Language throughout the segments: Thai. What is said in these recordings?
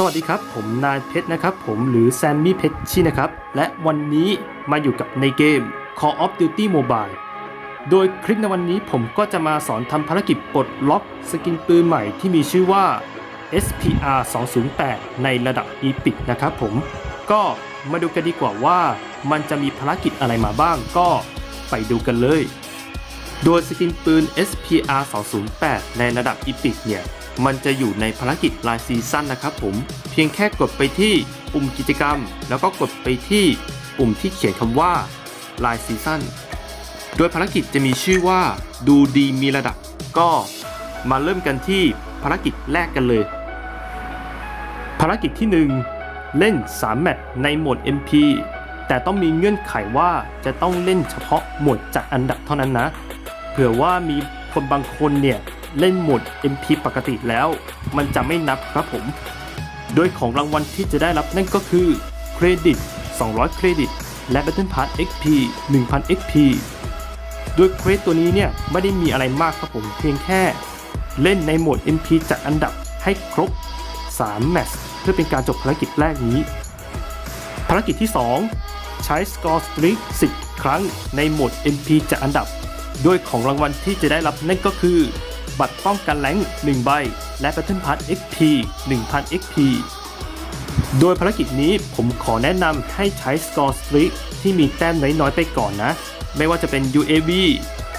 สวัสดีครับ ผมนายเพชรนะครับ ผมหรือแซมมี่เพชรชินะครับ และวันนี้มาอยู่กับในเกม Call of Duty Mobile โดยคลิปในวันนี้ผมก็จะมาสอนทำภารกิจปลดล็อกสกินปืนใหม่ที่มีชื่อว่า SPR 208ในระดับ Epic นะครับผม ก็มาดูกันดีกว่าว่ามันจะมีภารกิจอะไรมาบ้างก็ไปดูกันเลย โดยสกินปืน SPR 208ในระดับ Epic เนี่ย มันจะอยู่ในภารกิจรายซีซั่นนะครับผม เพียงแค่กดไปที่ปุ่มกิจกรรม แล้วก็กดไปที่ปุ่มที่เขียนคำว่ารายซีซั่นโดยภารกิจจะมีชื่อว่าดูดีมีระดับ ก็มาเริ่มกันที่ภารกิจแรกกันเลย ภารกิจที่ 1 เล่น 3 แมตช์ในโหมด MP แต่ต้องมีเงื่อนไขว่าจะต้องเล่นเฉพาะโหมดจัดอันดับเท่านั้นนะ เผื่อว่ามีคนบางคนเนี่ย เล่นโหมด MP ปกติแล้ว มันจะไม่นับครับผม โดยของรางวัลที่จะได้รับนั่นก็คือเครดิต 200 เครดิต และ Battle Pass XP 1000 XP โดยเควสตัวนี้เนี่ยไม่ได้มีอะไรมากครับผมเพียงแค่ เล่นในโหมด MP จัดอันดับให้ครบ 3 แมตช์เพื่อเป็นการจบภารกิจแรกนี้ ภารกิจที่ 2 ใช้ Score Streak 10 ครั้งในโหมด MP จัดอันดับ โดยของรางวัลที่จะได้รับนั่นก็คือ บัตรป้องกันแรง1ใบ และ Battle Pass XP 1000 XP โดยภารกิจนี้ผมขอแนะนำให้ใช้ Score Streak ที่มีแต้มน้อยๆไปก่อนนะ ไม่ว่าจะเป็น UAV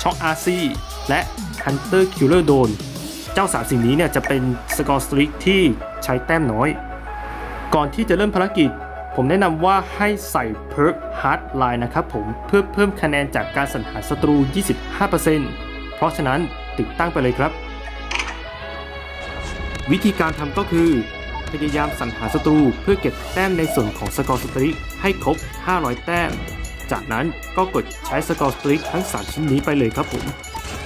ช็อ RC และ Hunter Killer Drone เจ้าสามสิ่งนี้เนี่ยจะเป็น Score Streak ที่ใช้แต้มน้อย ก่อนที่จะเริ่มภารกิจ ผมแนะนำว่าให้ใส่ Perk Hardline นะครับผมเพื่อเพิ่มคะแนนจากการสรรหาศัตรู 25%เพราะฉะนั้น ติดตั้งไปเลยครับ วิธีการทำก็คือ พยายามสรรหาศัตรูเพื่อเก็บแต้มในส่วนของสกอร์สตริกให้ครบ 500 แต้ม จากนั้นก็กดใช้สกอร์สตริกทั้ง 3 ชิ้นนี้ไปเลยครับผม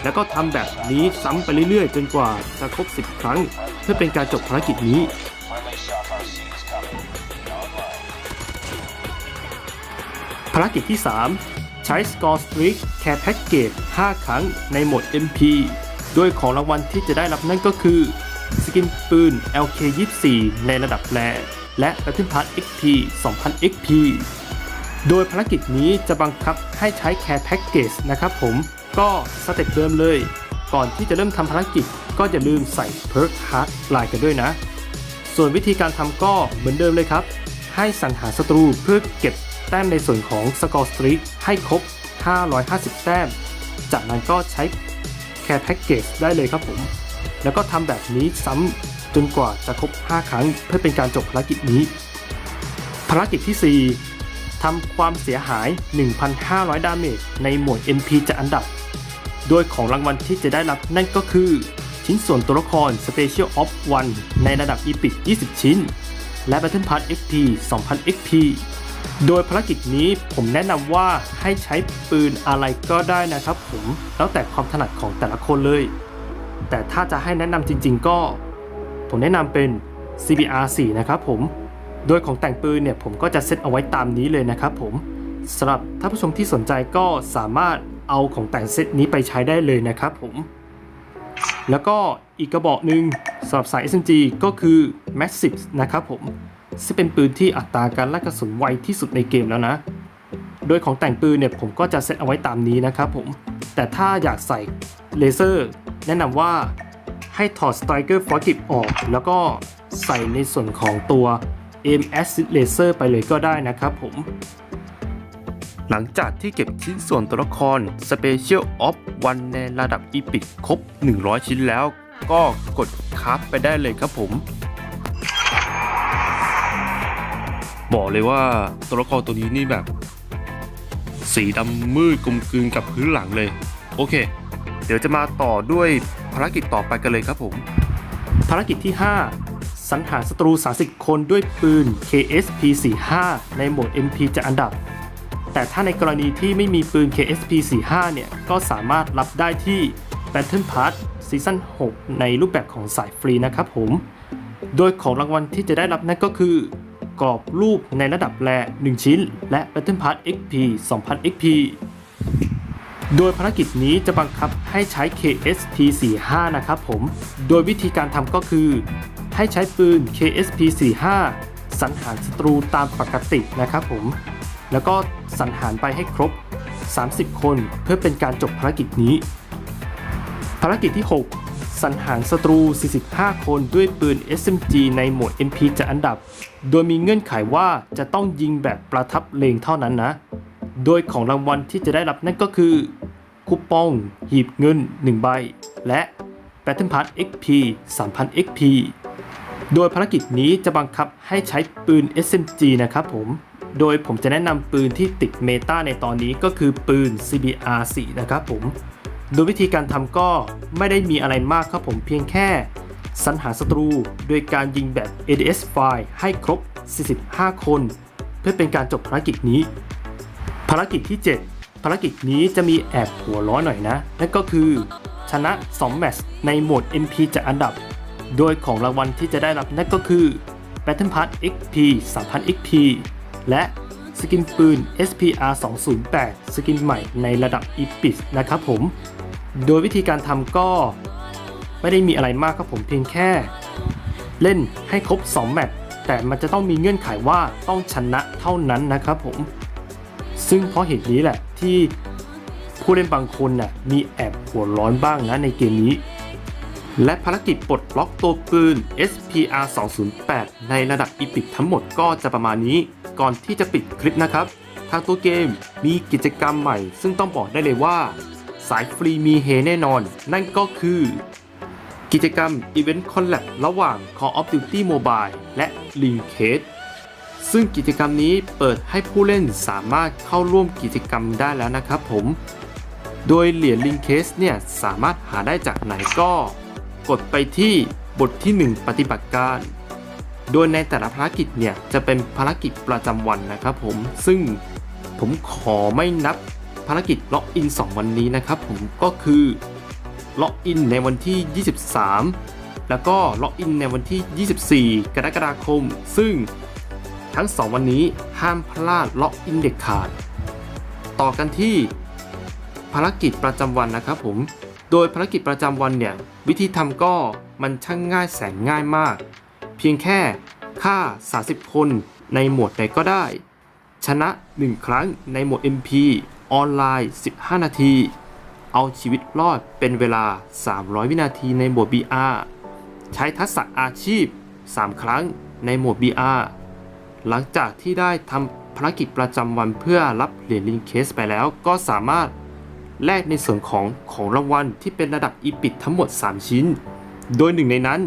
แล้วก็ทำแบบนี้ซ้ำไปเรื่อยๆ จนกว่าจะครบ 10 ครั้ง เพื่อเป็นการจบภารกิจนี้ ภารกิจที่ 3 ใช้ Score Streak Care Package 5 ครั้งในโหมด MP โดยของรางวัลที่จะได้รับนั่นก็คือ สกินปืน LK24 ในระดับแรและ Battle Pass XP 2000 XP โดยภารกิจนี้จะบังคับให้ใช้ Care Package นะครับผมก็สเต็ปเดิมเลย ก่อนที่จะเริ่มทำภารกิจก็อย่าลืมใส่ Perk Hard Line กันด้วยนะ ส่วนวิธีการทำก็เหมือนเดิมเลยครับ ให้สรรหาศัตรูเพื่อเก็บแต้มในส่วนของ Score Streak ให้ครบ 550 แต้ม จากนั้นก็ใช้ Care Package ได้เลยครับผม แล้วก็ทำแบบนี้ซ้ำจนกว่าจะครบ 5 ครั้งเพื่อเป็นการจบภารกิจนี้ ภารกิจที่ 4ทำความเสียหาย 1,500 ดาเมจในหมวด MP จากอันดับ โดยของรางวัลที่จะได้รับนั่นก็คือ ชิ้นส่วนตัวละคร Special of 1ในระดับ Epic 20 ชิ้น และ Battle Pass XP 2000 XP โดยภารกิจนี้ผมแนะนำว่าให้ใช้ปืนอะไรก็ได้นะครับผมแล้วแต่ความถนัดของแต่ละคนเลย แต่ถ้าจะให้แนะนำจริง ๆ ก็ ผมแนะนำเป็น CBR 4นะครับผม โดยของแต่งปืนเนี่ยผมก็จะเซตเอาไว้ตามนี้เลยนะครับผมสำหรับท่านผู้ชมที่สนใจก็สามารถเอาของแต่งเซตนี้ไปใช้ได้เลยนะครับผม แล้วก็อีกกระบอกหนึ่งสำหรับสาย SMG ก็คือ Massive นะครับผม ซึ่งเป็นปืนที่อัตราการลั่นกระสุนไวที่สุดในเกมแล้วนะ โดยของแต่งปืนเนี่ยผมก็จะเซตเอาไว้ตามนี้นะครับผม แต่ถ้าอยากใส่เลเซอร์ แนะนำว่าให้ถอด Striker f o r g i p ออก แล้วก็ใส่ในส่วนของตัว Aim Assist Laser ไปเลยก็ได้นะครับผม หลังจากที่เก็บชิ้นส่วนตัวละคร Special of 1 ในระดับ Epic ครบ 100 ชิ้นแล้ว ก็กดคราฟไปได้เลยครับผม บอกเลยว่าตัวละครตัวนี้นี่แบบ สีดำมืดกลมกลืนกับพื้นหลังเลย โอเค เดี๋ยวจะมาต่อด้วยภารกิจต่อไปกันเลยครับผม ภารกิจที่ 5 สังหารศัตรู 30 คนด้วยปืน KSP-45 ในโหมด MP จากอันดับ แต่ถ้าในกรณีที่ไม่มีปืน KSP-45 เนี่ย ก็สามารถรับได้ที่ Battle Pass ซีซั่น6ในรูปแบบของสายฟรีนะครับผม โดยของรางวัลที่จะได้รับนั่นก็คือ กรอบรูปในระดับแร1ชิ้น และ Battle Pass XP 2000 XP โดยภารกิจนี้จะบังคับให้ใช้ KSP45 นะครับผม โดยวิธีการทำก็คือ ให้ใช้ปืน KSP 45 สังหารศัตรูตามปกตินะครับผม แล้วก็สังหารไปให้ครบ 30 คนเพื่อเป็นการจบภารกิจนี้ ภารกิจที่ 6 สังหารศัตรู 45 คนด้วยปืน SMG ในโหมด MP จะอันดับ โดยมีเงื่อนไขว่าจะต้องยิงแบบประทับเลงเท่านั้นนะ โดยของรางวัลที่จะได้รับนั่นก็คือ คูปอง หีบเงิน 1 ใบ และ Battle Pass XP 3,000 XP โดยภารกิจนี้จะบังคับให้ใช้ปืน SMG นะครับผม โดยผมจะแนะนำปืนที่ติดเมตาในตอนนี้ก็คือปืน CBR 4 นะครับผม โดยวิธีการทำก็ไม่ได้มีอะไรมากครับผมเพียงแค่สรรหาศัตรูโดยการยิงแบบ ADS ไฟล์ให้ครบ 45 คน เพื่อเป็นการจบภารกิจนี้ ภารกิจที่ 7 ภารกิจนี้จะมีแอบหัวร้อนหน่อยนะ นั่นก็คือ ชนะ 2 แมตช์ในโหมด MP จากอันดับ โดยของรางวัลที่จะได้รับนั่นก็คือ Battle Pass XP 3,000 XP และ สกินปืน SPR 208สกินใหม่ในระดับ Epic นะครับผม โดยวิธีการทำก็ไม่ได้มีอะไรมากครับผมเพียงแค่ เล่นให้ครบ 2 แมตช์แต่มันจะต้องมีเงื่อนไขว่าต้องชนะเท่านั้นนะครับผม ซึ่งเพราะเหตุนี้แหละที่ผู้เล่นบางคนน่ะมีแอบหัวร้อนบ้างนะในเกมนี้ และภารกิจปลดล็อกตัวปืน SPR 208ในระดับอีพิกทั้งหมดก็จะประมาณนี้ ก่อนที่จะปิดคลิปนะครับ ทางตัวเกมมีกิจกรรมใหม่ ซึ่งต้องบอกได้เลยว่า สายฟรีมีเฮแน่นอน นั่นก็คือ กิจกรรม Event Collab ระหว่าง Call of Duty Mobile และ Linkage ซึ่งกิจกรรมนี้เปิดให้ผู้เล่นสามารถเข้าร่วมกิจกรรมได้แล้วนะครับผม โดยเหรียญ Linkage เนี่ยสามารถหาได้จากไหนก็ กดไปที่บทที่ 1 ปฏิบัติการ โดยในแต่ละภารกิจเนี่ยจะเป็นภารกิจประจำวันนะครับผม ซึ่งผมขอไม่นับภารกิจล็อกอิน 2 วันนี้นะครับผมก็คือล็อกอินในวันที่ 23 แล้วก็ล็อกอินในวันที่ 24 กรกฎาคม ซึ่งทั้ง 2 วันนี้ห้ามพลาดล็อกอินเด็ดขาด ต่อกันที่ภารกิจประจำวันนะครับผม โดยภารกิจประจำวันเนี่ย วิธีทำก็มันช่างง่ายแสนง่ายมาก เพียงแค่ฆ่า 30 คนในหมวดใดก็ได้ ชนะ 1 ครั้งในหมวด MP ออนไลน์ 15 นาที เอาชีวิตรอดเป็นเวลา 300 วินาทีในหมวด BR ใช้ทักษะอาชีพ 3 ครั้งในหมวด BR หลังจากที่ได้ทำภารกิจประจำวันเพื่อรับเหรียญลิงเคสไปแล้วก็สามารถ แลกในส่วนของของรางวัลที่เป็นระดับอีพิกทั้งหมด 3 ชิ้น โดยหนึ่งในนั้น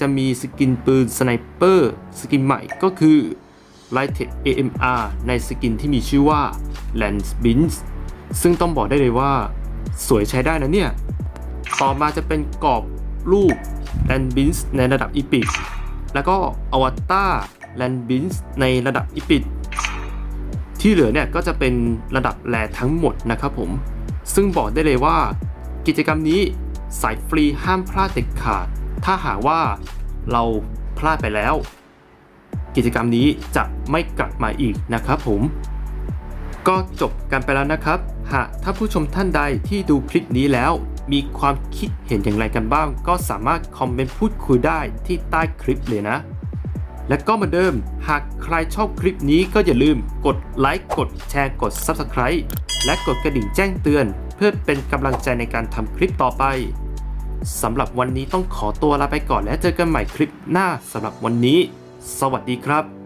จะมีสกินปืนสไนเปอร์สกินใหม่ก็คือ l i g h t e c AMR ในสกินที่มีชื่อว่า Lance b i n s ซึ่งต้องบอกได้เลยว่า สวยใช้ได้นะเนี่ย ต่อมาจะเป็นกรอบรูป Land b i n s ในระดับอีพิกแล้วก็อวตาร Land b i n s ในระดับอีพิกที่เหลือเนี่ยก็จะเป็นระดับแลทั้งหมดนะครับผม ซึ่งบอกได้เลยว่า กิจกรรมนี้สายฟรีห้ามพลาดเด็ดขาด ถ้าหากว่าเราพลาดไปแล้ว กิจกรรมนี้จะไม่กลับมาอีกนะครับผม ก็จบกันไปแล้วนะครับ หากถ้าผู้ชมท่านใดที่ดูคลิปนี้แล้ว มีความคิดเห็นอย่างไรกันบ้าง ก็สามารถคอมเมนต์พูดคุยได้ที่ใต้คลิปเลยนะและก็เหมือนเดิม หากใครชอบคลิปนี้ก็อย่าลืมกดไลค์ กดแชร์ กด Subscribe และกดกระดิ่งแจ้งเตือน เพื่อเป็นกำลังใจในการทำคลิปต่อไปสำหรับวันนี้ต้องขอตัวลาไปก่อนและเจอกันใหม่คลิปหน้าสำหรับวันนี้ สวัสดีครับ